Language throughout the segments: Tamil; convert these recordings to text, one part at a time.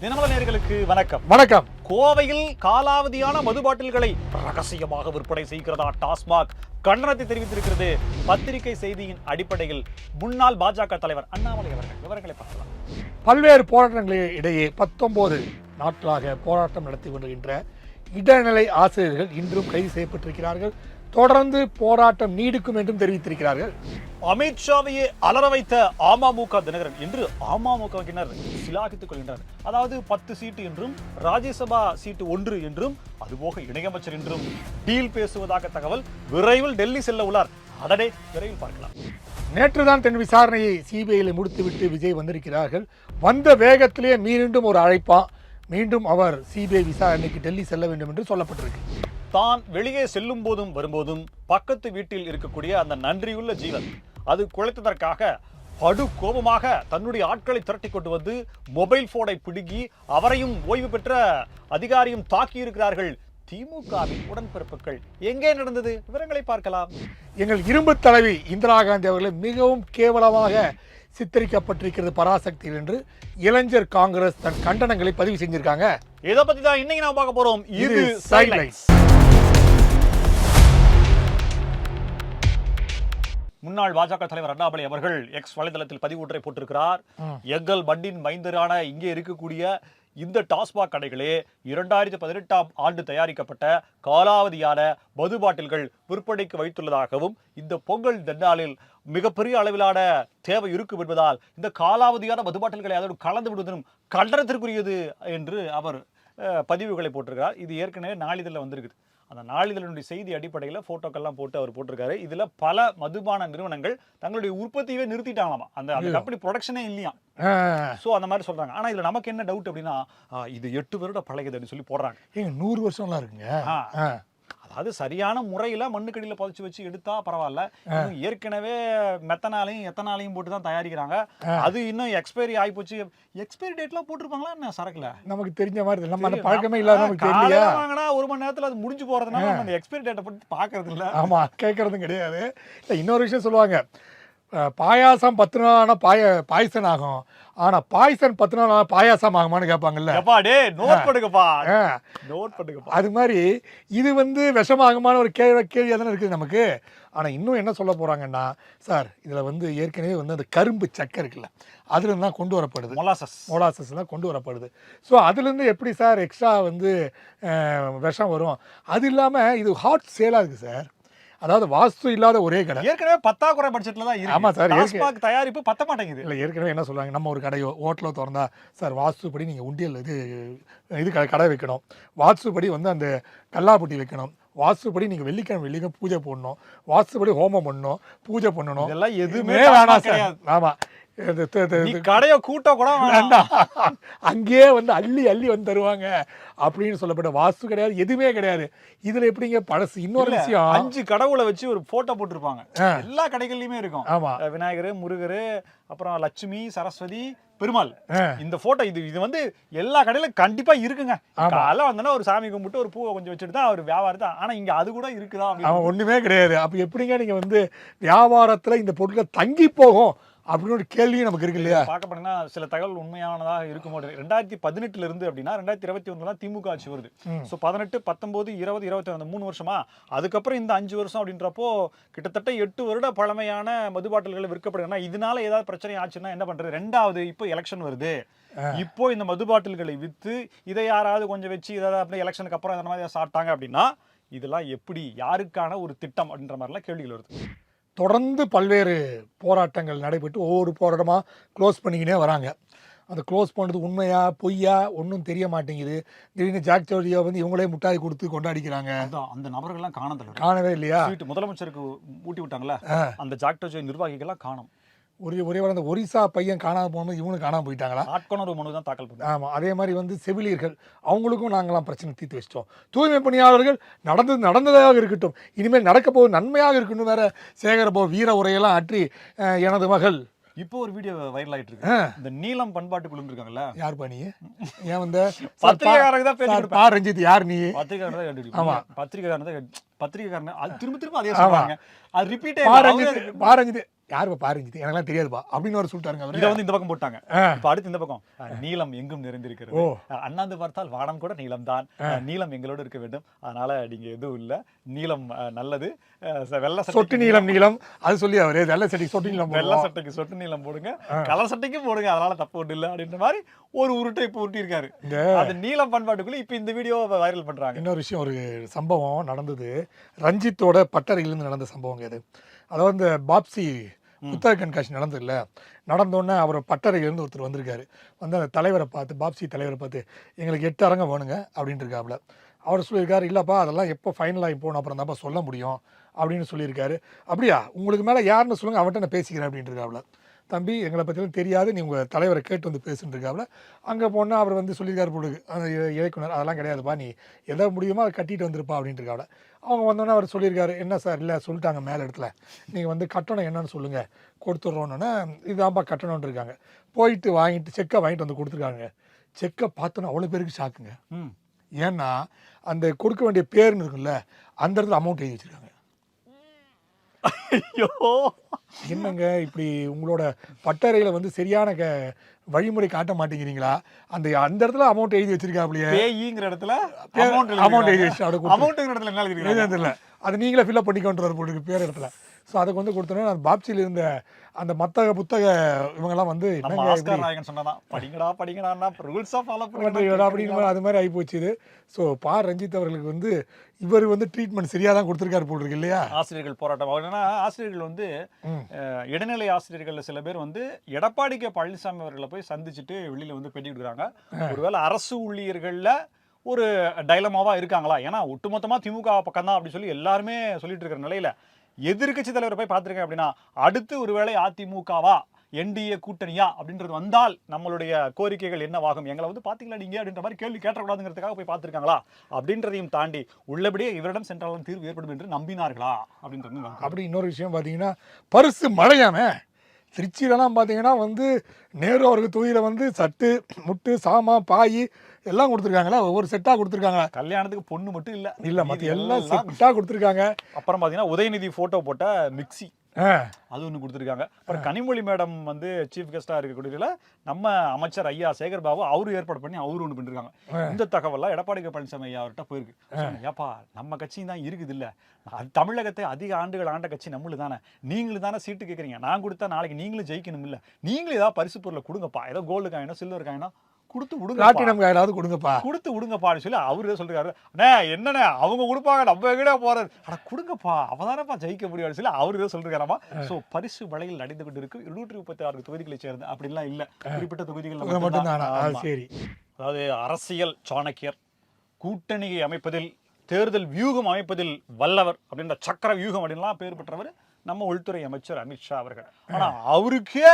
தினமல நேர்களுக்கு வணக்கம். வணக்கம். கோவையில் காலாவதியான மது பாட்டில்களை ரகசியமாக விற்பனை செய்கிறதா டாஸ்மாக்? கண்டனத்தை தெரிவித்திருக்கிறது பத்திரிகை செய்தியின் அடிப்படையில் முன்னாள் பாஜக தலைவர் அண்ணாமலை அவர்கள். விவரங்களை பார்க்கலாம். பல்வேறு போராட்டங்களுக்கு இடையே பத்தொன்பது நாட்களாக போராட்டம் நடத்தி வருகின்ற இடைநிலை ஆசிரியர்கள் இன்றும் கைது செய்யப்பட்டிருக்கிறார்கள். தொடர்ந்து போராட்டம் நீடிக்கும் என்றும் தெரிவித்திருக்கிறார்கள். அமித்ஷாவையே அலற வைத்த அமமுக தினகரன் என்று அமமுகவினர் சிலாகித்துக் கொள்கின்றனர். அதாவது பத்து சீட்டு என்றும் ராஜ்யசபா சீட்டு ஒன்று என்றும் அதுபோக இணையமைச்சர் என்றும் டீல் பேசுவதாக தகவல் விரைவில் டெல்லி செல்ல உள்ளார். அடடே விரைவில் பார்க்கலாம். நேற்றுதான் தன் விசாரணையை சிபிஐயில் முடித்துவிட்டு விஜய் வந்திருக்கிறார்கள். வந்த வேகத்திலேயே மீண்டும் ஒரு அழைப்பா மீண்டும் அவர் சிபிஐ விசாரணைக்கு டெல்லி செல்ல வேண்டும் என்று சொல்லப்பட்டிருக்கு. தான் வெளியே செல்லும் போதும் வரும்போதும் பக்கத்து வீட்டில் இருக்கக்கூடிய அந்த நன்றியுள்ள ஜீவன். அது குலைத்ததற்காக படு கோபமாக தன்னுடைய ஆட்களை திரட்டி கொண்டு வந்து மொபைல் போனை பிடுங்கி அவரையும் ஓய்வு பெற்ற அதிகாரியும் தாக்கி இருக்கிறார்கள். திமுகவின் உடன்பிறப்புகள் எங்கே நடந்தது? விவரங்களை பார்க்கலாம். எங்கள் இரும்பு தலைவி இந்திரா காந்தி அவர்களை மிகவும் கேவலமாக சித்தரிக்கப்பட்டிருக்கிறது பராசக்தியில் என்று இளைஞர் காங்கிரஸ் தன் கண்டனங்களை பதிவு செஞ்சிருக்காங்க. இதை பத்தி தான் இன்னைக்கு நாம பார்க்க போறோம். இது இது சைலைட்ஸ் முன்னாள் பாஜக தலைவர் அண்ணாமலை அவர்கள் எக்ஸ் வலைதளத்தில் பதிவூற்றை போட்டிருக்கிறார். எங்கள் மண்ணின் மைந்தரான இங்கே இருக்கக்கூடிய இந்த டாஸ்மாக் கடைகளே இரண்டாயிரத்தி பதினெட்டாம் ஆண்டு தயாரிக்கப்பட்ட காலாவதியான மது பாட்டில்கள் விற்பனைக்கு வைத்துள்ளதாகவும் இந்த பொங்கல் நன்னாளில் மிகப்பெரிய அளவிலான தேவை இருக்கும் என்பதால் இந்த காலாவதியான மது பாட்டில்களை அதோடு கலந்து விடுவதும் கண்டனத்திற்குரியது என்று அவர் பதிவுகளை போட்டிருக்கிறார். இது ஏற்கனவே நாளிதழில் வந்திருக்குது. அந்த நாளிதழினுடைய செய்தி அடிப்படையில் போட்டோக்கெல்லாம் போட்டு அவர் போட்டிருக்காரு. இதுல பல மதுபான நிறுவனங்கள் தங்களுடைய உற்பத்தியவே நிறுத்திட்டாங்களாமா. அந்த அந்த கம்பெனி ப்ரொடக்ஷனே இல்லையா சோ அந்த மாதிரி சொல்றாங்க. ஆனா இதுல நமக்கு என்ன டவுட் அப்படின்னா இது எட்டு வருட பழகுதுன்னு சொல்லி போடுறாங்க. ஏங்க நூறு வருஷம்லாம் இருக்குங்க. அதாவது சரியான முறையில மண்ணுக்கடியில புதைச்சு வச்சு எடுத்தா பரவாயில்ல. ஏற்கனவே மெத்தனாலையும் எத்தனாலையும் போட்டு தான் தயாரிக்கிறாங்க. அது இன்னும் எக்ஸ்பைரி ஆகி போச்சு எக்ஸ்பைரி டேட்லாம் போட்டிருப்பாங்களா என்ன சரக்குல? நமக்கு தெரிஞ்ச மாதிரி. நம்ம அந்த. பழக்கமே இல்லாத நமக்கு வாங்கினா ஒரு மணி நேரத்துல அது முடிஞ்சு போறதுனால நம்ம அந்த எக்ஸ்பைரி டேட்டை பத்தி பாக்குறது இல்ல. ஆமா கேட்கறதும் கிடையாது. இல்ல இன்னொரு விஷயம் சொல்லுவாங்க. பாயாசம் பத்து நாள் ஆனா பாய பாய்சன் ஆகும் ஆனா பாய்சன் பத்து நாள் ஆனா பாயாசம் ஆகுமான்னு கேட்பாங்கல்ல நோட் பண்ணுங்கப்பா நோட் பண்ணுங்கப்பா அது மாதிரி இது வந்து விஷமாகுமான ஒரு கேள்வி கேள்வியாக தானே இருக்குது நமக்கு. ஆனா இன்னும் என்ன சொல்ல போறாங்கன்னா சார் இதுல வந்து ஏற்கனவே வந்து அந்த கரும்பு சக்கை இருக்குல்ல அதுல இருந்து தான் கொண்டு வரப்படுது. மொலாசஸ். மோலாசஸ் தான் கொண்டு வரப்படுது. ஸோ அதுலேருந்து எப்படி சார் எக்ஸ்ட்ரா வந்து விஷம் வரும்? அது இல்லாமல் இது ஹாட் சேலாக இருக்குது சார். அதாவது வாஸ்து இல்லாத ஒரே கடை. ஏற்கனவே பத்தாக்குறை பட்ஜெட்ல தான் ஆமா இருக்கு சார், டாஸ்மாக் தயாரிப்பு பத்த மாட்டேங்குது. இல்லை ஏற்கனவே என்ன சொல்லுவாங்க நம்ம ஒரு கடையோ ஹோட்டலோ திறந்தா சார் வாஸ்துப்படி நீங்கள் உண்டியல் இது இது கடை வைக்கணும். வாஸ்துப்படி வந்து அந்த கல்லாப்பட்டி வைக்கணும். வாஸ்துப்படி நீங்கள் வெள்ளிக்கிழமை வெள்ளிக்கிழமை பூஜை போடணும். வாஸ்துப்படி ஹோமம் பண்ணணும் பூஜை பண்ணணும். இதெல்லாம் எதுவுமே வேணாம் சார். ஆமாம் கடைய கூட்ட கூட. வேண்டாம். அங்கேயே வந்து அள்ளி அள்ளி வந்து தருவாங்க அப்படின்னு சொல்லப்பட்ட வாஸ்து கிடையாது எதுவுமே கிடையாது. இதுல எப்படிங்க பழசு? இன்னொரு விஷயம். அஞ்சு கடவுளை வச்சு ஒரு போட்டோ போட்டிருப்பாங்க. எல்லா கடைகள்லயுமே இருக்கும். ஆமா. விநாயகர் முருகர் அப்புறம் லட்சுமி சரஸ்வதி பெருமாள். இந்த போட்டோ இது இது வந்து எல்லா கடையிலும் கண்டிப்பா இருக்குங்க. காலைல வந்தோன்னா ஒரு சாமி கும்பிட்டு ஒரு பூவை கொஞ்சம் வச்சுட்டு தான் அவர் வியாபாரத்தை ஆனா இங்க அது கூட இருக்குதா ஒண்ணுமே கிடையாது. அப்ப எப்படிங்க நீங்க வந்து வியாபாரத்துல இந்த பொருட்கள் தங்கி போகும்? அப்படின்னு ஒரு கேள்வியும் நமக்கு இருக்கு இல்லையா? பார்க்க போனீங்கன்னா சில தகவல் உண்மையானதாக இருக்கும் ரெண்டாயிரத்தி பதினெட்டுல இருந்து அப்படின்னா ரெண்டாயிரத்தி இருபத்தி ஒண்ணுல தான் திமுக ஆட்சி வருது. ஸோ பதினெட்டு பத்தொன்பது இருபது இருபத்தி அந்த மூணு வருஷமா? அதுக்கப்புறம் இந்த அஞ்சு வருஷம் அப்படின்றப்போ கிட்டத்தட்ட எட்டு வருட பழமையான மது பாட்டில்கள் விற்கப்படுதுன்னா இதனால ஏதாவது பிரச்சனை ஆச்சுன்னா என்ன பண்றது? ரெண்டாவது இப்போ எலெக்ஷன் வருது. இப்போ இந்த மது பாட்டில்களை வித்து இதை யாராவது கொஞ்சம் வச்சு இதை அப்படியே எலெக்ஷனுக்கு அப்புறம் இந்த மாதிரி சாப்பிட்டாங்க அப்படின்னா இதெல்லாம் எப்படி யாருக்கான ஒரு திட்டம் அப்படின்ற மாதிரிலாம் கேள்விகள் வருது. தொடர்ந்து பல்வேறு போராட்டங்கள் நடைபெற்று ஒவ்வொரு போராட்டமா க்ளோஸ் பண்ணிக்கினே வராங்க. அந்த க்ளோஸ் பண்ணது உண்மையா பொய்யா ஒன்றும் தெரிய மாட்டேங்குது. திடீர்னு ஜாக் சௌரியா வந்து இவங்களே முட்டாய் கொடுத்து கொண்டாடிக்கிறாங்க. அந்த நபர்கள்லாம் காணதில்லை காணவே இல்லையா? முதலமைச்சருக்கு ஊட்டி விட்டாங்கல்ல? ஆ. அந்த ஜாக்டோஜி நிர்வாகிகள்லாம் காணும். ஒரே ஒரே ஒரு அந்த ஒரிசா பையன் காணாம போனது இவனும் காணாம போயிட்டாங்களா? ஆட்கொணர்வு மனு தான் தாக்கல் பண்ணாங்க ஆமாம் அதே மாதிரி வந்து செவிலியர்கள் அவங்களுக்கும் நாங்களாம் பிரச்சனை தீர்த்து வச்சிட்டோம். தூய்மை பணியாளர்கள் நடந்தது நடந்ததாக இருக்கட்டும். இனிமேல் நடக்க போவது நன்மையாக இருக்கணும் வேற சேகரபோ வீர உரையெல்லாம் ஆற்றி எனது மகள். இப்போ ஒரு வீடியோ வைரல் ஆயிட்டு இருக்கு இந்த நீலம் பண்பாட்டு குழு இருக்காங்கல்ல? யார் பண்ணி ஏன் வந்த பத்திரிகையாளருக்கு தான் பேசிட்டு சார் பா ரஞ்சித் யார் நீ? பத்திரிகையாளர் தான் கேட்டுட்டு ஆமா. பத்திரிகையாளர் தான் கேட்டு- பத்திரிகையாளர் அது திரும்ப திரும்ப அதே சொல்றாங்க அது ரிப்பீட் பா ரஞ்சித் பா ரஞ்சித் யாருப்பா பாரு ரஞ்சித் எனக்கெல்லாம் தெரியாதுப்பா. அப்படின்னு ஒரு சொல்லிட்டாருங்க இதை வந்து இந்த பக்கம் போட்டாங்க. இப்ப அடுத்து இந்த பக்கம். நீலம் எங்கும் நிறைந்திருக்கிறது. அண்ணாந்து பார்த்தால் வானம் கூட நீலம் தான் நீலம் எங்களோடு இருக்க வேண்டும். அதனால நீங்க எதுவும் இல்ல. அஹ், நல்லது. வெள்ளை சொட்டு சட்டைக்கு நீளம் நீளம். அது சொல்லி அவரு வெள்ளை சட்டி சொட்டு நீளம் வெள்ளை. சட்டைக்கு சொட்டு நீளம் போடுங்க. கலர் சட்டைக்கும் போடுங்க. அதனால தப்பு ஒண்ணு இல்ல அப்படின்ற மாதிரி ஒரு உருட்டை இப்ப உருட்டி இருக்காரு இந்த அது நீலம் பண்பாட்டுக்குள்ள இப்ப இந்த வீடியோ வைரல் பண்றாங்க. இன்னொரு விஷயம் ஒரு சம்பவம் நடந்தது. ரஞ்சித்தோட பட்டறையிலிருந்து நடந்த சம்பவங்க இது. அதாவது இந்த பாப்சி புத்தக கண்காட்சி நடந்ததுல்ல. நடந்தோடனே அவர் பட்டறையிலேருந்து ஒருத்தர் வந்திருக்காரு. வந்து அந்த தலைவரை பார்த்து பாப்சி தலைவரை பார்த்து எங்களுக்கு எட்டு அரங்கம் வேணுங்க அப்படின்ட்டு இருக்காப்புல. அவர் சொல்லியிருக்காரு இல்லைப்பா அதெல்லாம் எப்போ ஃபைனல் ஆகி போகணும் அப்புறம் தான்ப்பா சொல்ல முடியும் அப்படின்னு சொல்லியிருக்காரு. அப்படியா? உங்களுக்கு மேலே யாருன்னு சொல்லுங்கள் அவன்கிட்ட நான் பேசிக்கிறேன் அப்படின்ட்டு இருக்காப்புல. தம்பி எங்களை பற்றிலாம் தெரியாது. நீ உங்கள் தலைவரை கேட்டு வந்து பேசுன்னு இருக்காப்புல அங்கே போனால் அவர் வந்து சொல்லியிருக்காரு போடுது அந்த இயக்குனர் அதெல்லாம் கிடையாதுப்பா நீ எதை முடியுமோ அதை கட்டிட்டு வந்திருப்பா அப்படின்ட்டு இருக்காப்புல அவங்க வந்தோன்னே அவர் சொல்லியிருக்காரு என்ன சார்? இல்லை சொல்லிட்டாங்க மேலே இடத்துல. நீங்கள் வந்து கட்டணம் என்னன்னு சொல்லுங்கள் கொடுத்துட்றோன்னொன்னே இதான்ப்பா கட்டணம்னு இருக்காங்க போயிட்டு வாங்கிட்டு செக்கை வாங்கிட்டு வந்து கொடுத்துருக்காங்க. செக்கை பார்த்தோன்னா அவ்வளோ பேருக்கு ஷாக்குங்க. ஏன்னா அந்த கொடுக்க வேண்டிய பேருன்னு இருக்குல்ல அந்த இடத்துல அமௌண்ட் எழுதி வச்சிருக்காங்க. ஐயோ. என்னங்க இப்படி உங்களோட பட்டறையில வந்து சரியான க வழிமுறை காட்ட மாட்டேங்கிறீங்களா? அந்த அந்த இடத்துல அமௌண்ட் எழுதி வச்சிருக்காப்லையே பேயிங்கிற இடத்துல அமௌண்ட் எழுதி வச்சு அமௌண்ட்ங்கிற இடத்துல என்ன எழுதி தெரியல அது நீங்களே ஃபில்அப் பண்ணிக்கொண்டு போட்டுருக்கு பேர் இடத்துல. ஸோ அதுக்கு வந்து கொடுத்தோன்னே அந்த பாப்சியில் இருந்த அந்த மத்தக புத்தக இவங்கெல்லாம் வந்து படிங்கடா படிங்கடா ரூல்ஸா ஃபாலோ பண்றீங்க அப்படின்னு மாதிரி அது மாதிரி ஆகி போச்சு இது. ஸோ பா. ரஞ்சித் அவர்களுக்கு வந்து இவர் வந்து ட்ரீட்மெண்ட் சரியாக தான் கொடுத்துருக்காரு போல் இருக்கு இல்லையா? ஆசிரியர்கள் போராட்டம். என்னன்னா ஆசிரியர்கள் வந்து இடைநிலை ஆசிரியர்கள் சில பேர் வந்து எடப்பாடி கே. பழனிசாமி அவர்களை போய் சந்திச்சுட்டு வெளியில வந்து பேட்டி கொடுக்குறாங்க. ஒருவேளை அரசு ஊழியர்கள்ல ஒரு டைலமாவா இருக்காங்களா? ஏன்னா ஒட்டுமொத்தமா திமுக பக்கம் தான் அப்படி சொல்லி எல்லாருமே சொல்லிட்டு இருக்கிற நிலையில எதிர்க்கட்சி தலைவரை போய் பார்த்துருக்கேன் அப்படின்னா அடுத்து ஒருவேளை அதிமுகவா என்டிஏ கூட்டணியா அப்படின்றது வந்தால் நம்மளுடைய கோரிக்கைகள் என்னவாகும்? எங்களை வந்து பார்த்தீங்களா நீங்க? அப்படின்ற மாதிரி கேள்வி கேட்டக்கூடாதுங்கிறதுக்காக போய் பார்த்துருக்காங்களா? அப்படின்றதையும் தாண்டி உள்ளபடியே இவரிடம் சென்றாலும் தீர்வு ஏற்படும் என்று நம்பினார்களா? அப்படின்றது அப்படி இன்னொரு விஷயம் பார்த்தீங்கன்னா பரிசு மழையாமே. திருச்சியிலலாம் பார்த்தீங்கன்னா வந்து நேரு அவருக்கு தொகுதியில் வந்து சட்டு முட்டு சாமா பாய் எல்லாம் கொடுத்துருக்காங்களா? ஒவ்வொரு செட்டாக கொடுத்துருக்காங்க கல்யாணத்துக்கு பொண்ணு மட்டும் இல்ல. இல்லை மற்ற எல்லாம் செட்டாக கொடுத்துருக்காங்க. அப்புறம் பாத்தீங்கன்னா உதயநிதி போட்டோ போட்ட மிக்ஸி. ஆ. அது ஒன்று கொடுத்துருக்காங்க. அப்புறம் கனிமொழி மேடம் வந்து சீஃப் கெஸ்டா இருக்கக்கூடியதுல நம்ம அமைச்சர் ஐயா சேகர் பாபு அவரு ஏற்பாடு பண்ணி அவரு ஒன்று பண்ணிருக்காங்க. இந்த தகவல்லாம் எடப்பாடி கே பழனிசாமி ஐயா அவர்கிட்ட போயிருக்கு. ஏப்பா நம்ம கட்சியும் தான் இருக்குது இல்ல தமிழகத்தை அதிக ஆண்டுகள் ஆண்ட கட்சி நம்மளு தானே. நீங்களும் தானே சீட்டு கேட்குறீங்க நான் கொடுத்தா நாளைக்கு நீங்களும் ஜெயிக்கணும் இல்ல நீங்களும் ஏதாவது பரிசு பொருளை கொடுங்கப்பா. ஏதோ கோல்டு காயினோ சில்வர் காயினோ கொடுத்து விடுங்க பிளாட்டினம் யாராவது கொடுங்கப்பா. கொடுத்து விடுங்கப்பான்னு சொல்லி அவரு சொல்றாரு. அண்ணே என்னண்ணே அவங்க கொடுப்பாங்க நம்ம எங்கடா போறது? அட கொடுங்கப்பா அவதானப்பா ஜெயிக்க முடியாது சொல்லி அவரு தான் சொல்றாராமா. சோ பரிசு வலையில் நடந்து கொண்டு இருக்கு. எழுநூற்றி முப்பத்தி ஆறு தொகுதிகளை சேர்ந்து அப்படிலாம் இல்ல. குறிப்பிட்ட தொகுதிகள் மட்டும்தானா? சரி. அதாவது அரசியல் சாணக்கியர் கூட்டணியை அமைப்பதில் தேர்தல் வியூகம் அமைப்பதில் வல்லவர் அப்படின்ற சக்கர வியூகம் அப்படின்லாம் பேர் பெற்றவர் நம்ம உள்துறை அமைச்சர் அமித்ஷா அவர்கள். ஆனா அவருக்கே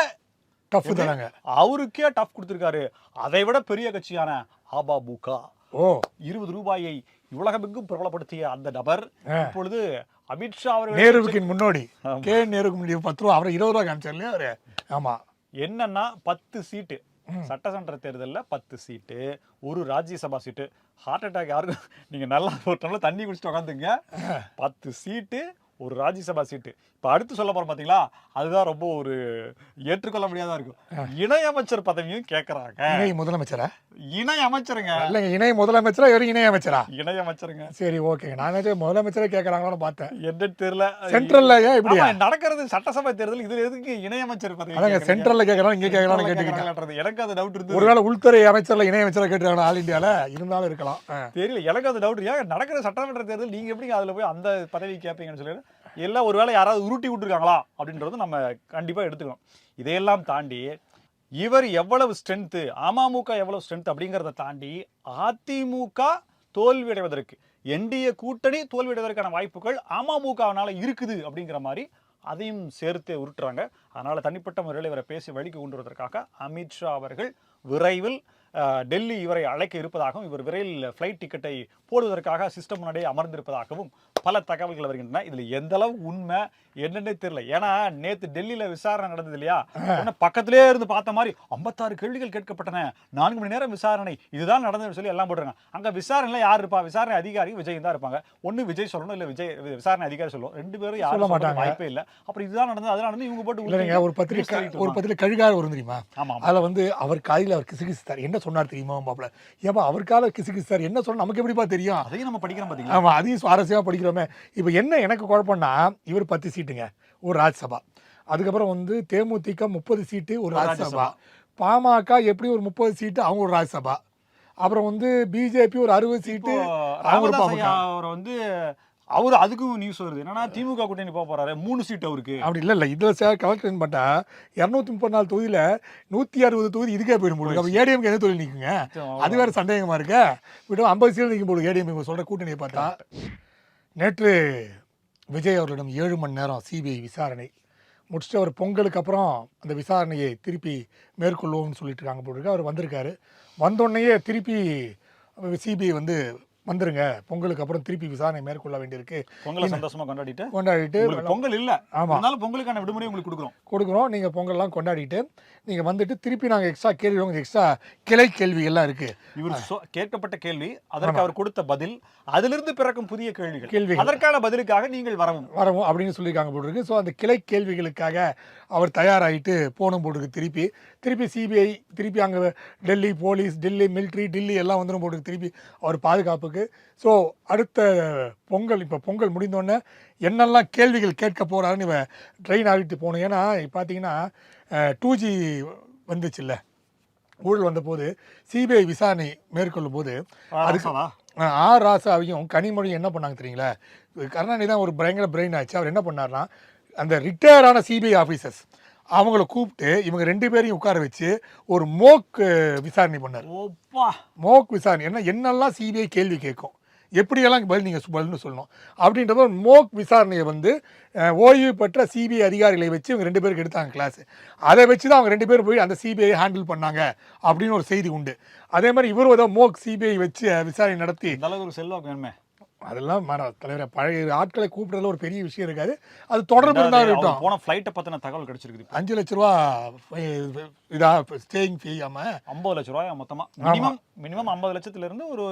டஃப் தானாங்க. அவருக்கே டஃப் கொடுத்திருக்காரு. அதை விட பெரிய கட்சியான அபாபுகா. ஓ. இருபது ரூபாயை உலகமெங்கும் பிரபலப்படுத்திய அந்த நபர் இப்பொழுது அமித்ஷா அவர்கள் நேருவுக்கு முன்னோடி. கே. நேருக்கு முன்னாடி. பத்து ரூபா அவரை இருபது ரூபா காமிச்சார் இல்லையா அவரு? ஆமா. என்னன்னா பத்து சீட்டு. சட்டசன்ற தேர்தல்ல பத்து சீட்டு ஒரு ராஜ்யசபா சீட்டு. ஹார்ட் அட்டாக் யாருக்கும் நீங்க நல்லா ஒரு தண்ணி குடிச்சிட்டு உட்காந்துங்க பத்து சீட்டு ஒரு ராஜ்யசபா சீட்டு. இப்ப அடுத்து சொல்ல போறோம் பாத்தீங்களா? அதுதான் ரொம்ப ஒரு ஏற்றுக்கொள்ள முடியாதா இருக்கும். இணையமைச்சர் பதவியும் கேக்குறாங்க. இணை முதலமைச்சரா? இணை அமைச்சருங்க இல்லைங்க இணை முதலமைச்சரா வெறும் இணை அமைச்சரா இணை அமைச்சருங்க சரி ஓகேங்க நான் முதலமைச்சரே கேட்கறாங்களோன்னு பார்த்தேன். என்னன்னு தெரியல. சென்ட்ரல்ல ஏன் இப்படியா? ஆமா, நடக்கிறது சட்டசபை தேர்தல் இதுல எதுக்கு இணையமைச்சர் பதவி அதாங்க? சென்ட்ரல்ல கேட்கறாங்க இங்க சென்ட்ரல்ல கேட்டுக்கிட்டேன். எனக்கு அது டவுட் இருந்தது ஒருவேளை உள்துறை அமைச்சர்ல இணை அமைச்சரா கேட்டுருக்காங்க ஆல் இந்தியால? இருந்தாலும் இருக்கலாம். தெரியல எனக்கு அது டவுட் ஏன் நடக்கிற சட்டமன்ற தேர்தல் நீங்க எப்படி அதுல போய் அந்த பதவி கேட்பீங்கன்னு சொல்லி எல்லாம் ஒருவேளை யாராவது உருட்டி விட்டுருக்காங்களா? அப்படின்றது நம்ம கண்டிப்பாக எடுத்துக்கணும். இதையெல்லாம் தாண்டி இவர் எவ்வளவு ஸ்ட்ரென்த்து அமமுக எவ்வளவு ஸ்ட்ரென்த் அப்படிங்கிறத தாண்டி அதிமுக தோல்வியடைவதற்கு என்டிஏ கூட்டணி தோல்வி அடைவதற்கான வாய்ப்புகள் அமமுகவினால் இருக்குது அப்படிங்கிற மாதிரி அதையும் சேர்த்து உருட்டுறாங்க. அதனால் தனிப்பட்ட முறையில் இவரை பேசி வழிக்கு கொண்டு வருவதற்காக அமித்ஷா அவர்கள் விரைவில் டெல்லி இவரை அழைக்க இருப்பதாகவும் இவர் விரைவில் ஃப்ளைட் டிக்கெட்டை போடுவதற்காக சிஸ்டம் முன்னாடியே அமர்ந்திருப்பதாகவும் பல தகவல்கள் வருகின்றன. இதுல எந்த அளவு உண்மை என்னன்னே தெரியல. ஏன்னா நேத்து டெல்லியில விசாரணை நடந்தது இல்லையா? பக்கத்திலே இருந்து பார்த்த மாதிரி ஐம்பத்தாறு கேள்விகள் கேட்கப்பட்டன. நான்கு மணி நேரம் விசாரணை. இதுதான் நடந்ததுன்னு சொல்லி எல்லாம் போடுறாங்க அங்க விசாரணையில யார் இருப்பா? விசாரணை அதிகாரி விஜய் தான் இருப்பாங்க. ஒண்ணு விஜய் சொல்லணும் இல்ல விஜய் விசாரணை அதிகாரி சொல்லணும். ரெண்டு பேரும் யாரும் மாட்டாங்க. வாய்ப்பே இல்ல. அப்புறம் இதுதான் நடந்தது. அதெல்லாம் நடந்து இவங்க போட்டு ஒரு சொல்லிட்டு ஒரு. பத்திரிக்கை கழுகார வரும் தெரியுமா? ஆமா ஆமா. அதில் வந்து அவர் காலையில் அவர் கிசுகிசுத்தார். என்ன சொன்னார் தெரியுமா பாப்பல ஏப்பா அவர் கால கிசுகிசுத்தார். என்ன சொன்னா? நமக்கு எப்படிப்பா தெரியும்? அதையும் நம்ம படிக்கிறோம் பாத்தீங்களா? ஆமா அதையும் சுவாரஸ்யமா படிக்கிறோமே. இப்போ என்ன எனக்கு குழப்பம்னா இவர் பத்து சீட்டுங்க ஒரு ராஜ்சபா அதுக்கப்புறம் வந்து தேமுதிக முப்பது சீட்டு ஒரு ராஜ்யசபா. பாமக எப்படி ஒரு முப்பது சீட்டு அவங்க ஒரு ராஜ்சபா அப்புறம் வந்து பிஜேபி ஒரு அறுபது சீட்டு அவர் வந்து அவர் அதுக்கும் நியூஸ் வருது. என்னன்னா திமுக கூட்டணி போக போறாரு. மூணு சீட் அவருக்கு. அப்படி இல்லை இல்லை. இதில் சார் கலெக்ஷன் பண்ணா இரநூத்தி முப்பத்தி நாலு தொகுதியில் நூற்றி அறுபது தொகுதி இதுக்கே போயிடும் போடுது அப்போ ஏடிஎம்க்கு எந்த தொழில் நிற்குங்க அது வேற சந்தேகமா இருக்க. விட்டு ஐம்பது சீட் நிற்கும் போது ஏடிஎம் சொல்ற கூட்டணியை பார்த்தா. நேற்று விஜய் அவர்களிடம் ஏழு மணி நேரம் சிபிஐ விசாரணை முடிச்சுட்டு அவர் பொங்கலுக்கு அப்புறம் அந்த விசாரணையை திருப்பி மேற்கொள்வோம்னு சொல்லிட்டு இருக்காங்க போட்டிருக்கு அவர் வந்திருக்காரு. வந்தோடனேயே திருப்பி சிபிஐ வந்து வந்துருங்க. பொங்கலுக்கு அப்புறம் திருப்பி விசாரணை மேற்கொள்ள வேண்டியிருக்கு. பொங்கலை சந்தோஷமா கொண்டாடிட்டு கொண்டாடிட்டு உங்களுக்கு பொங்கல் இல்ல. ஆமா. அதனால பொங்கலுக்கான விடுமுறை உங்களுக்கு கொடுக்குறோம். கொடுக்குறோம். நீங்கள் பொங்கல்லாம் கொண்டாடிட்டு நீங்கள் வந்துட்டு திருப்பி நாங்கள் எக்ஸ்ட்ரா கேள்வி எக்ஸ்ட்ரா கிளை கேள்விகள்லாம் இருக்குது இவர் சொ- கேட்கப்பட்ட கேள்வி அதற்கு அவர் கொடுத்த பதில் அதிலிருந்து பிறக்கும் புதிய கேள்விகள். கேள்விகள். அதற்கான பதிலுக்காக நீங்கள் வரவும். வரவும் அப்படின்னு சொல்லியிருக்காங்க போட்டிருக்கு ஸோ அந்த கிளை கேள்விகளுக்காக அவர் தயாராகிட்டு போகணும் போட்டிருக்கு திருப்பி. திருப்பி சிபிஐ திருப்பி அங்கே டெல்லி போலீஸ் டெல்லி மிலிட்ரி டெல்லி எல்லாம் வந்துடும் போட்டிருக்கு திருப்பி அவர் பாதுகாப்புக்கு. ஸோ அடுத்த பொங்கல் இப்போ பொங்கல் முடிந்தோடனே என்னெல்லாம் கேள்விகள் கேட்க போகிறாருன்னு இவன் ட்ரெயின் ஆகிட்டு போகணும். ஏன்னா பார்த்தீங்கன்னா டூ ஜி வந்துச்சுல்ல. ஊழல் வந்தபோது சிபிஐ விசாரணை மேற்கொள்ளும் போது அதுக்கு ஆர் ராசாவையும் கனிமொழியும் என்ன பண்ணாங்க தெரியுங்களா? கருணாநிதி தான் ஒரு பயங்கர பிரெயின் ஆச்சு. அவர் என்ன பண்ணார்னா அந்த ரிட்டையர்டான சிபிஐ ஆஃபீஸர்ஸ் அவங்கள கூப்பிட்டு இவங்க ரெண்டு பேரையும் உட்கார வச்சு ஒரு மோக் விசாரணை பண்ணார். மோக் விசாரணை. என்ன என்னெல்லாம் சிபிஐ கேள்வி கேட்கும்? எப்படியெல்லாம் பதில் நீங்கள் பதில்னு சொல்லணும். அப்படின்றத ஒரு மோக் விசாரணையை வந்து ஓய்வு பெற்ற சிபிஐ அதிகாரிகளை வச்சு இவங்க ரெண்டு பேருக்கு எடுத்தாங்க கிளாஸ் அதை வச்சு தான் அவங்க ரெண்டு பேரும் போய் அந்த சிபிஐ ஹேண்டில் பண்ணாங்க அப்படின்னு ஒரு செய்தி உண்டு. அதே மாதிரி இவரும் ஏதோ மோக் சிபிஐ வச்சு விசாரணை நடத்தி செல்வாக்கு வேணுமே. அதெல்லாம் மர தலைவரை பழைய ஆட்களை கூப்பிடுறதுல ஒரு பெரிய விஷயம் இருக்காது. அது தொடர்பு இருந்தால் இருக்கட்டும். போன ஃபிளைட்டை பத்தின தகவல் கிடைச்சிருக்குது இப்போ. அஞ்சு லட்ச ரூபா அஹ், இதா ஸ்டேயிங் ஃபீ ஆமாம் ஐம்பது லட்சம் ரூபாய் மொத்தமா? மினிமம் மினிமம் ஐம்பது லட்சத்துல இருந்து ஒரு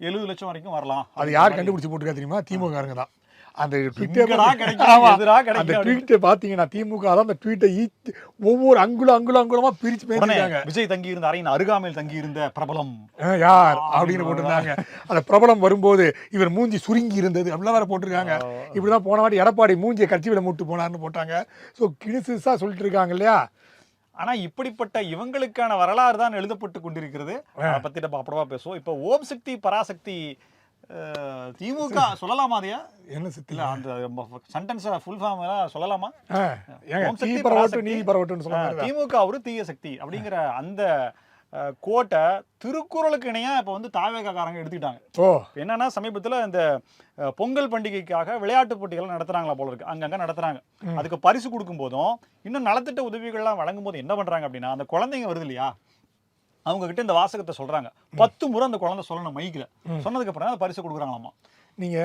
எழுபது லட்சம் வரைக்கும் வரலாம். அது யார் கண்டுபிடிச்சு போட்டுருக்கா தெரியுமா? திமுககாரங்க தான். அந்த. ட்வீட்டை பார்த்தீங்கன்னா திமுக தான் அந்த ட்வீட்டை ஒவ்வொரு அங்குலம் அங்குலம் அங்குலமா பிரிச்சு பேசிருக்காங்க விஜய் தங்கி இருந்த அறையின் அருகாமையில் தங்கி இருந்த பிரபலம் யார்? அப்படின்னு போட்டிருந்தாங்க. அந்த பிரபலம் வரும்போது இவர் மூஞ்சி சுருங்கி இருந்தது. அப்படிலாம் வேற போட்டிருக்காங்க. இப்படிதான் போன வாட்டி எடப்பாடி மூஞ்சியை கட்சிவில மூட்டு போனார்னு போட்டாங்க. ஸோ கிணிசுசா சொல்லிட்டு இருக்காங்க இல்லையா? ஆனா இப்படிப்பட்ட இவங்களுக்கான வரலாறு தான் எழுதப்பட்டு கொண்டிருக்கிறது. அதை பத்தி நம்ம அப்புறமா பேசுவோம். இப்போ ஓம் சக்தி பராசக்தி திமுக சொல்லலாமா அதையா? என்ன சித்தி? இல்ல அந்த சென்டென்ஸ் ஃபுல் ஃபார்ம் சொல்லலாமா? தீ பரவட்டும்னு சொல்ல அஹ், மாதிரி திமுக ஒரு தீய சக்தி அப்படிங்கிற அந்த கோட்டை திருக்குறளுக்கு இணையா இப்ப வந்து தாவேகாரங்க எடுத்துக்கிட்டாங்க. ஓ. என்னன்னா சமீபத்துல இந்த பொங்கல் பண்டிகைக்காக விளையாட்டு போட்டிகள் நடத்துறாங்களா போல இருக்கு. அங்கங்க நடத்துறாங்க. அதுக்கு பரிசு கொடுக்கும் போதும் இன்னும் நலத்திட்ட உதவிகள்லாம் வழங்கும் போது என்ன பண்றாங்க அப்படின்னா அந்த குழந்தைங்க வருது இல்லையா? அவங்க கிட்ட இந்த வாசகத்தை சொல்றாங்க. பத்து முறை அந்த குழந்தை சொல்லணும் மைக்கில். சொன்னதுக்கு அப்புறம் பரிசு கொடுக்குறாங்களாமா? நீங்க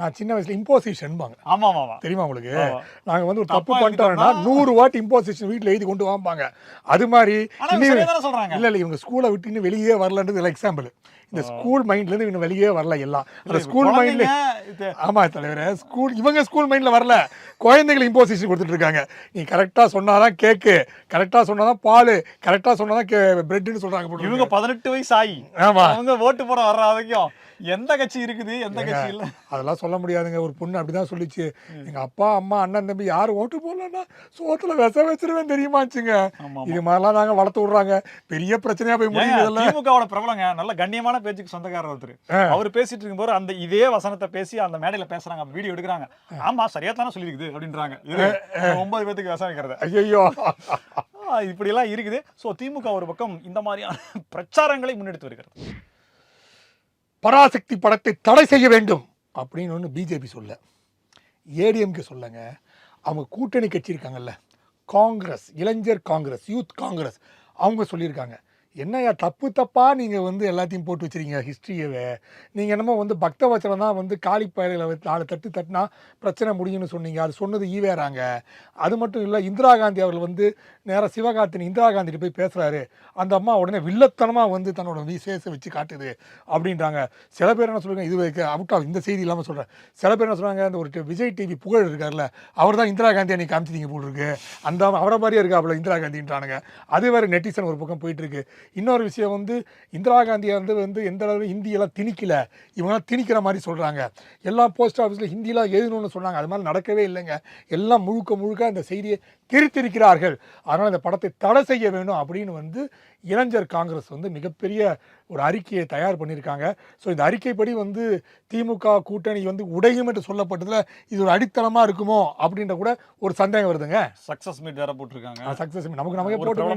நான் சின்ன வயசுல இம்போசிஷன் பாங்க ஆமா ஆமா தெரியுமா உங்களுக்கு. நாங்க வந்து ஒரு தப்பு பண்ணிட்டோம்னா நூறு வாட்டி இம்போசிஷன் வீட்ல எழுதி கொண்டு வாம்பாங்க. அது மாதிரி இவங்க இல்ல இல்ல இவங்க ஸ்கூலை விட்டு இன்னும் வெளியே வரலன்றது எக்ஸாம்பிள் இந்த ஸ்கூல் மைண்ட்ல இருந்து இன்னும் வெளியே வரல எல்லாம். அந்த ஸ்கூல் மைண்ட்ல ஆமா தலைவரே ஸ்கூல் இவங்க ஸ்கூல் மைண்ட்ல வரல. குழந்தைகளை இம்போசிஷன் கொடுத்துட்டு இருக்காங்க. நீ கரெக்டா சொன்னாதான் கேக்கு கரெக்டா சொன்னாதான் பால் கரெக்டா சொன்னாதான் பிரெட்னு சொல்றாங்க இவங்க பதினெட்டு வயசு ஆகி. ஆமா. அவங்க ஓட்டு போட வர்ற வரைக்கும் எந்த கட்சி இருக்குது எந்த கட்சி இல்ல? அதெல்லாம் சொல்ல முடியாதுங்க. ஒரு பொண்ணு அப்படிதான் சொல்லிச்சு. எங்க அப்பா அம்மா அண்ணன் தம்பி யாரும் ஓட்டு போடலன்னா சோத்துல விச வச்சிருவேன் தெரியுமாச்சுங்க. இது மாதிரிலாம் நாங்க வளர்த்து விடுறாங்க. பெரிய பிரச்சனையா போய் முடியுதுல்ல திமுகவோட பிரபலங்க. நல்ல கண்ணியமான பேச்சுக்கு சொந்தக்காரர் ஒருத்தர். அவர் பேசிட்டு இருக்கும்போது அந்த இதே வசனத்தை பேசி அந்த மேடையில பேசுறாங்க. வீடியோ எடுக்கிறாங்க. ஆமா சரியா தானே சொல்லிருக்குது அப்படின்றாங்க. ஒன்பது பேத்துக்கு விஷம் வைக்கிறது. ஐயோ இப்படி எல்லாம் இருக்குது. சோ திமுக ஒரு பக்கம் இந்த மாதிரியான பிரச்சாரங்களை முன்னெடுத்து வருகிறது. பராசக்தி படத்தை தடை செய்ய வேண்டும். அப்படின்னு ஒன்று பிஜேபி சொல்ல. ஏடிஎம்கே சொல்லுங்க. அவங்க கூட்டணி கட்சி இருக்காங்கல்ல. காங்கிரஸ் இளைஞர் காங்கிரஸ் யூத் காங்கிரஸ் அவங்க சொல்லியிருக்காங்க. என்னய்யா தப்பு தப்பாக நீங்கள் வந்து எல்லாத்தையும் போட்டு வச்சிருக்கீங்க ஹிஸ்டரியவே. நீங்கள் என்னமோ வந்து பக்த வச்சனம் தான் வந்து காளி பயில நாலு தட்டு தட்டினா பிரச்சனை முடியும்னு சொன்னீங்க. அது சொன்னது ஈவேறாங்க அது மட்டும் இல்லை இந்திரா காந்தி அவர்கள் வந்து நேராக சிவகார்த்தின் இந்திரா காந்திட்டு போய் பேசுகிறாரு அந்த அம்மா உடனே வில்லத்தனமாக வந்து தன்னோட விசேஷம் வச்சு காட்டுது அப்படின்றாங்க. சில பேர் என்ன சொல்றாங்க இது அவுட் ஆஃப் இந்த செய்தி இல்லாமல் சொல்கிறேன் சில பேர் என்ன சொல்கிறாங்க அந்த ஒரு விஜய் டிவி புகழ் இருக்கார்ல அவர் தான் இந்திரா காந்தி அன்னைக்கு காமிச்சிங்க போல் இருக்கு. அந்த அவரை மாதிரியே இருக்கா அவ்வளோ இந்திரா காந்தின்றானுங்க. அது வேறு நெட்டிசன் ஒரு பக்கம் போயிட்டுருக்கு இன்னொரு விஷயம் வந்து இந்திரா காந்தியை வந்து வந்து எந்த அளவு ஹிந்தியெல்லாம் திணிக்கல இவங்களாம் திணிக்கிற மாதிரி சொல்கிறாங்க எல்லா போஸ்ட் ஆஃபீஸில் ஹிந்திலாம் எழுதணும்னு சொன்னாங்க. அது மாதிரி நடக்கவே இல்லைங்க. எல்லாம் முழுக்க முழுக்க அந்த செய்தியை திரித்திருக்கிறார்கள் அதனால் இந்த படத்தை தடை செய்ய வேணும் அப்படின்னு வந்து இளைஞர் காங்கிரஸ் வந்து மிகப்பெரிய ஒரு அறிக்கையை தயார் பண்ணியிருக்காங்க. ஸோ இந்த அறிக்கைப்படி வந்து திமுக கூட்டணி வந்து உடையும் என்று சொல்லப்பட்டதில் இது ஒரு அடித்தளமாக இருக்குமோ அப்படின்ற கூட ஒரு சந்தேகம் வருதுங்க. சக்சஸ் மீட் வேற போட்டிருக்காங்க. சக்ஸஸ் நமக்கு நமக்கே ஒரு போட்டு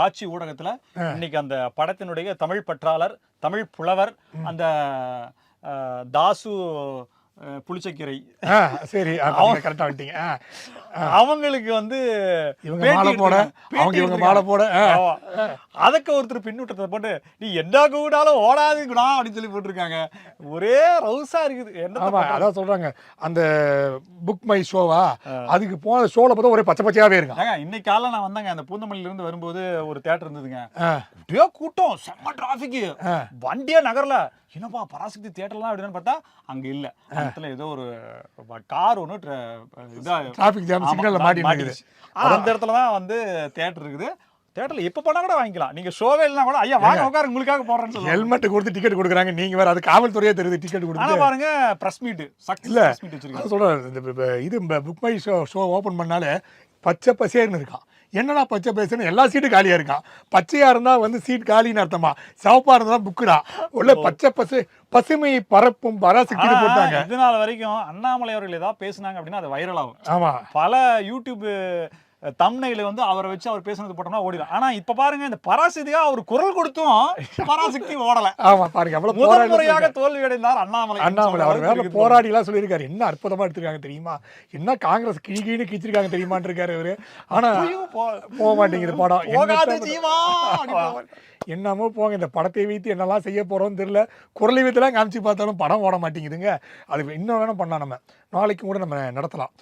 காட்சி ஊடகத்துல இன்னைக்கு அந்த படத்தினுடைய தமிழ் பற்றாளர் தமிழ் புலவர் அந்த தாசு புளிச்சக்கீரை. சரி கரெக்டாக வந்துட்டீங்க. ஆ அவங்களுக்கு வந்து இவங்க மாலை போட அவங்க இவங்க. மாலை போட. அதுக்கு ஒருத்தர் பின்னூட்டத்தை போட்டு நீ என்ன கூடாலும் ஓடாது குணா அப்படின்னு சொல்லி போட்டிருக்காங்க. ஒரே ரவுசா இருக்குது. என்ன அதான் சொல்றாங்க. அந்த புக் மை ஷோவா அதுக்கு போன ஷோல பார்த்தா ஒரே பச்சை பச்சையாவே இருக்கும். ஏங்க இன்னைக்கு காலைல நான் வந்தேங்க. அந்த பூந்தமல்லியில இருந்து வரும்போது ஒரு தேட்டர் இருந்ததுங்க. அப்படியே கூட்டம் செம்ம டிராபிக் ஆ. வண்டியே நகரல. என்னப்பா பராசக்தி தியேட்டர்லாம் அப்படின்னு பார்த்தா அங்க இல்ல. இடத்துல ஏதோ ஒரு கார் ஒன்று இதா டிராஃபிக் ஜாம் சிக்னல்ல மாட்டி அந்த இடத்துல தான் வந்து தியேட்டர் இருக்குது. தியேட்டர்ல எப்ப போனா கூட வாங்கிக்கலாம். நீங்க ஷோவே இல்லைனா கூட ஐயா வாங்க உட்காரு உங்களுக்காக போடுறேன்னு சொல்லுவாங்க. ஹெல்மெட் கொடுத்து டிக்கெட் கொடுக்குறாங்க. நீங்க வேற அது காவல்துறையே தெரியுது டிக்கெட் கொடுத்து. பாருங்க பிரஸ் மீட் சக்தி இல்ல. சொல்றேன் இந்த இது book my show show open பண்ணாலே பச்சை பசேர்னு இருக்கான். என்னடா பச்சை பசேர்னு எல்லா சீட்டும் காலியா இருக்கான் பச்சையா இருந்தா வந்து சீட் காலின்னு அர்த்தமா? சிவப்பா இருந்தா புக்குடா. உள்ள பச்சை பசு பசுமை பரப்பும் பராசக்தி போட்டாங்க. இது நாள் வரைக்கும் அண்ணாமலை அவர்கள் ஏதாவது பேசுனாங்க அப்படின்னா அது வைரல் ஆகும். ஆமா. பல யூடியூப் தம்னையில வந்து அவரை வச்சு அவர் பேசுனது போட்டோம்னா ஓடிடும் ஆனா இப்ப பாருங்க இந்த பராசக்தியா அவர் குரல் கொடுத்தும் பராசக்தி ஓடல. ஆமா பாருங்க முதல் போராடி முறையாக தோல்வி அடைந்தார் அண்ணாமலை அண்ணாமலை அவர் வேற போராடி எல்லாம் சொல்லியிருக்காரு. என்ன அற்புதமா எடுத்திருக்காங்க தெரியுமா? என்ன காங்கிரஸ் கிழி கிழின்னு கிழிச்சிருக்காங்க தெரியுமான்னு இருக்காரு அவரு. ஆனா போக மாட்டேங்குது படம். என்னமோ போங்க இந்த படத்தை வைத்து என்னெல்லாம் செய்ய போறோம்னு தெரியல. குரலை வைத்துலாம் காமிச்சு பார்த்தாலும் படம் ஓட மாட்டேங்குதுங்க. அது இன்னும் வேணும் பண்ணலாம் நம்ம. நாளைக்கும் கூட நம்ம நடத்தலாம்.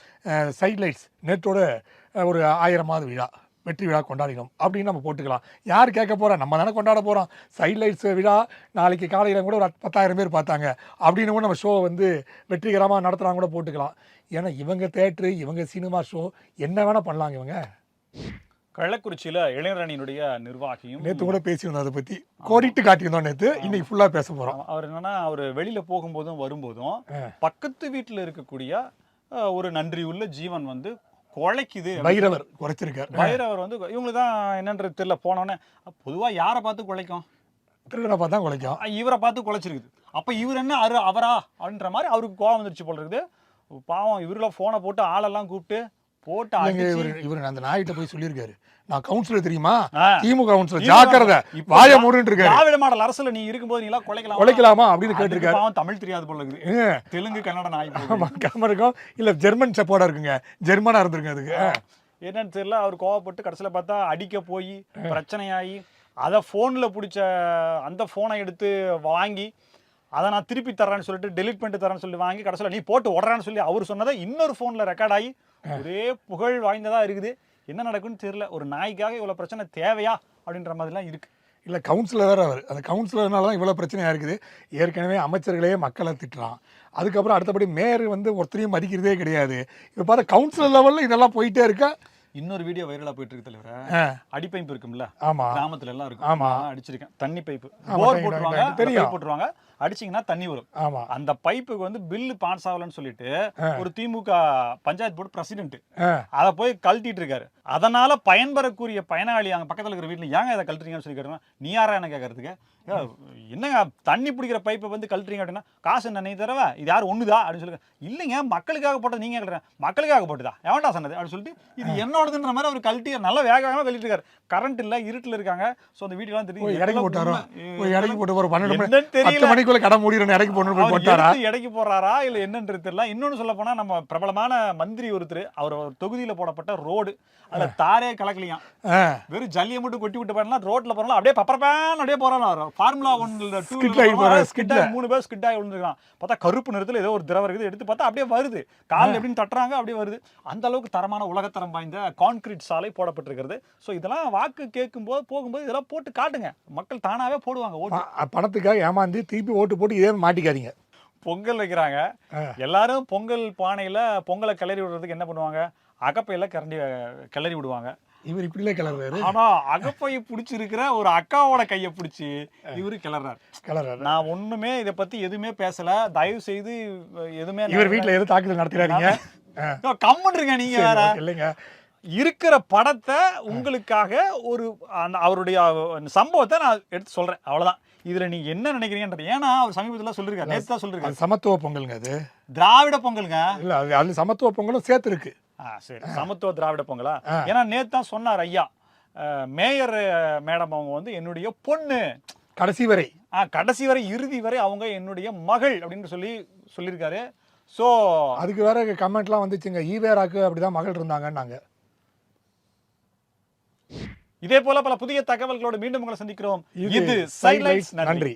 சைட் லைட்ஸ் நேற்றோட ஒரு ஆயிரமாவது விழா வெற்றி விழா கொண்டாடினோம். அப்படின்னு நம்ம போட்டுக்கலாம். யார் கேட்க போறா? நம்ம தானே கொண்டாட போறோம். சைட் லைட்ஸ் விழா நாளைக்கு காலையில கூட ஒரு பத்தாயிரம் பேர் பார்த்தாங்க. அப்படின்னு கூட நம்ம ஷோ வந்து வெற்றிகரமாக நடத்துகிறாங்க கூட போட்டுக்கலாம். ஏன்னா இவங்க தேட்டரு இவங்க சினிமா ஷோ என்ன வேணா பண்ணலாங்க இவங்க. கள்ளக்குறிச்சியில இளைஞரணியினுடைய நிர்வாகியும் நேற்று கூட பேசியிருந்தோம் அதை பத்தி. கோடிட்டு காட்டியிருந்தோம் நேற்று இன்னைக்கு ஃபுல்லா பேச போறோம். அவர் என்னன்னா அவர் வெளியில போகும்போதும் வரும்போதும் பக்கத்து வீட்டுல இருக்கக்கூடிய ஒரு நன்றியுள்ள ஜீவன் வந்து குலைக்குது பைரவர் குறைச்சிருக்கார். பைரவர் வந்து இவங்களுக்கு தான் என்னன்றது தெரியல. போனோடனே பொதுவா யாரை பார்த்து குலைக்கும்? திருடனை பார்த்தா குலைக்கும். அஹ் இவரை பார்த்து குலைச்சிருக்குது. அப்ப இவர் என்ன அரு அவரா? அப்படின்ற மாதிரி அவருக்கு கோவம் வந்துருச்சு போல இருக்குது. பாவம் இவருல போனை போட்டு ஆளெல்லாம் கூப்பிட்டு போட்டு இவர் இவர் அந்த நாயிட்ட போய் சொல்லியிருக்காரு. நான் கவுன்சிலர் தெரியுமா. திமுக கவுன்சிலர் ஜாக்கிரதை. வாய மூடுன்னு இருக்காரு. திராவிட மாடல் அரசுல நீ இருக்கும்போது நீ எல்லாம் குலைக்கலாம்? குலைக்கலாமா அப்படின்னு கேட்டிருக்காரு. பாவம் தமிழ் தெரியாது போல இருக்குது. தெலுங்கு கன்னட நாய் போல ஆமா, காம இருக்கும். இல்ல ஜெர்மன் செப்போட இருக்குங்க. ஜெர்மனா இருந்திருங்க அதுக்கு. என்னன்னு தெரியல அவர் கோவப்பட்டு கடைசியில பார்த்தா அடிக்க போய் பிரச்சனையாகி அதை ஃபோனில் பிடிச்ச அந்த ஃபோனை எடுத்து வாங்கி அதை நான் திருப்பி தர்றேன்னு சொல்லிட்டு டெலீட் பண்ணிட்டு தரேன்னு சொல்லி வாங்கி கடைசியில் நீ போட்டு உடறான்னு சொல்லி அவர் சொன்னதை இன்னொரு ஃபோனில் ரெக்கார்ட் ஆகி ஒரே புகழ் வாய்ந்ததா இருக்குது. என்ன நடக்குன்னு தெரியல. ஒரு நாய்க்காக இவ்வளோ பிரச்சனை தேவையா அப்படின்ற மாதிரிலாம் இருக்கு. இல்லை கவுன்சிலர் அவர். அந்த கவுன்சிலர்னால தான் இவ்வளோ பிரச்சனையாக இருக்குது. ஏற்கனவே அமைச்சர்களே மக்களை திட்டுறான். அதுக்கப்புறம் அடுத்தபடி மேயர் வந்து ஒருத்தரையும் மதிக்கிறதே கிடையாது. இப்போ பார்த்தா கவுன்சிலர் லெவலில் இதெல்லாம் போயிட்டே இருக்கா? இன்னொரு வீடியோ வைரலா போயிட்டு இருக்கு தலைவர. ஆ, அடிப்பைப்பு இருக்கும்ல. ஆமா. கிராமத்துல எல்லாம் இருக்கும். ஆமா. அடிச்சிருக்கேன். தண்ணி பைப்பு. ஆமா, போர் போட்டுருவாங்க தெரியும். போட்டுருவாங்க. அடிச்சீங்கன்னா தண்ணி வரும். ஆமா. அந்த பைப்புக்கு வந்து பில்லு பாஸ் ஆகலன்னு சொல்லிட்டு ஒரு திமுக பஞ்சாயத்து போர்டு பிரசிடென்ட் அதை போய் கழட்டிட்டு இருக்காரு. அதனால பயன்பெறக்கூடிய பயனாளி அங்க பக்கத்துல இருக்கிற வீட்டுல ஏங்க இதை கழட்டுறீங்கன்னு சொல்லி கேட்டோம்னா நீ யாரா என்ன கேட்கறதுக்கு ஏ, என்னங்க தண்ணி பிடிக்கிற பைப்பை வந்து கழட்டுறீங்க அப்படின்னா காசு என்ன நீ தரவ? இது யார் ஒண்ணுதா? அப்படின்னு சொல்லுங்க. இல்லைங்க மக்களுக்காக போட்டது நீங்க கேட்குறேன் மக்களுக்காக போட்டுதா? எவன்டா சொன்னது? அப்படின்னு சொல்லிட்டு இது என்னோட ஓடுதுன்ற மாதிரி அவர் கழட்டி நல்லா வேக வேகமா கழட்டிட்டு இருக்காரு கரண்ட் இல்ல இருட்டுல இருக்காங்க. சோ அந்த வீடியோலாம் தெரியும் இதெல்லாம் போட்டாரோ? இறக்கி போட்டு ஒரு பன்னெண்டு மணி தெரியல. மணிக்குள்ள கடை போட்டு போய் அவர் போட்டாரா? எடைக்கு போடுறாரா இல்ல என்னன்றது தெரியல. இன்னொன்னு சொல்ல போனா நம்ம பிரபலமான மந்திரி ஒருத்தர் அவர் ஒரு தொகுதியில போடப்பட்ட ரோடு. அதுல தாரே கலக்கலையாம். வெறும் ஜல்லியை மட்டும் கொட்டி விட்டு போறலாம் ரோட்ல போறலாம் அப்படியே பப்பரப்பேன் அப்படியே போறான் ஃபார்முலா ஒன்ல டூ Skid ஆகி போறாரு, skid ஸ்கிட் ஆகி மூணு பேர் ஸ்கிட் ஆகி விழுந்துருக்கான் பார்த்தா கருப்பு நிறத்துல ஏதோ ஒரு திரவம் இருக்குது எடுத்து பார்த்தா அப்படியே வருது. கால் எப்படின்னு தட்டுறாங்க அப்படியே வருது. அந்த அளவுக்கு தரமான உலகத்தரம் வாய்ந்த கான்கிரீட் சாலை போடப்பட்டிருக்கிறது. ஸோ இதெல்லாம் வாக்கு கேட்கும்போது போகும்போது இதெல்லாம் போட்டு காட்டுங்க. மக்கள் தானாவே போடுவாங்க ஓட்டு. பணத்துக்காக ஏமாந்து திருப்பி ஓட்டு போட்டு இதே மாட்டிக்காதீங்க. பொங்கல் வைக்கிறாங்க. எல்லாரும் பொங்கல் பானையில பொங்கலை கிளறி விடுறதுக்கு என்ன பண்ணுவாங்க? அகப்பையில கரண்டி கிளறி விடுவாங்க. இவர் இப்படிலே கிளறாரு ஆனா அகப்பையை பிடிச்சிருக்கிற ஒரு அக்காவோட கையை பிடிச்சி இவரு கிளறாரு. கிளறாரு. நான் ஒண்ணுமே இத பத்தி எதுவுமே பேசல. தயவு செய்து எதுவுமே இவர் வீட்ல எதுவும் தாக்குதல் நடத்திடாதீங்க. கம்முன்றீங்க நீங்க வேற. இல்லைங்க. இருக்கிற படத்தை உங்களுக்காக ஒரு அந்த அவருடைய சம்பவத்தை நான் எடுத்து சொல்றேன். அவ்வளவுதான். இதுல நீங்க என்ன நினைக்கிறீங்கன்றது. ஏன்னா அவர் சமீபத்துல சொல்லிருக்காரு. நேத்து தான் சொல்லிருக்காரு. அது சமத்துவ பொங்கலுங்க அது. திராவிட பொங்கலுங்க. இல்ல அது அது சமத்துவ பொங்கலும் சேர்த்து இருக்கு ஆ சரி. சமத்துவ திராவிட பொங்கலா. ஏன்னா நேத்து தான் சொன்னார் ஐயா. மேயர் மேடம் அவங்க வந்து என்னுடைய பொண்ணு. கடைசி வரை. ஆ கடைசி வரை இறுதி வரை அவங்க என்னுடைய மகள் அப்படின்னு சொல்லி சொல்லியிருக்காரு. ஸோ அதுக்கு வேற கமெண்ட்லாம் வந்துச்சுங்க. ஈவேராக்கு அப்படிதான் மகள் இருந்தாங்கன்னாங்க. இதே போல பல புதிய தகவல்களோடு மீண்டும் உங்களை சந்திக்கிறோம் இது. சைட்லைட்ஸ் நன்றி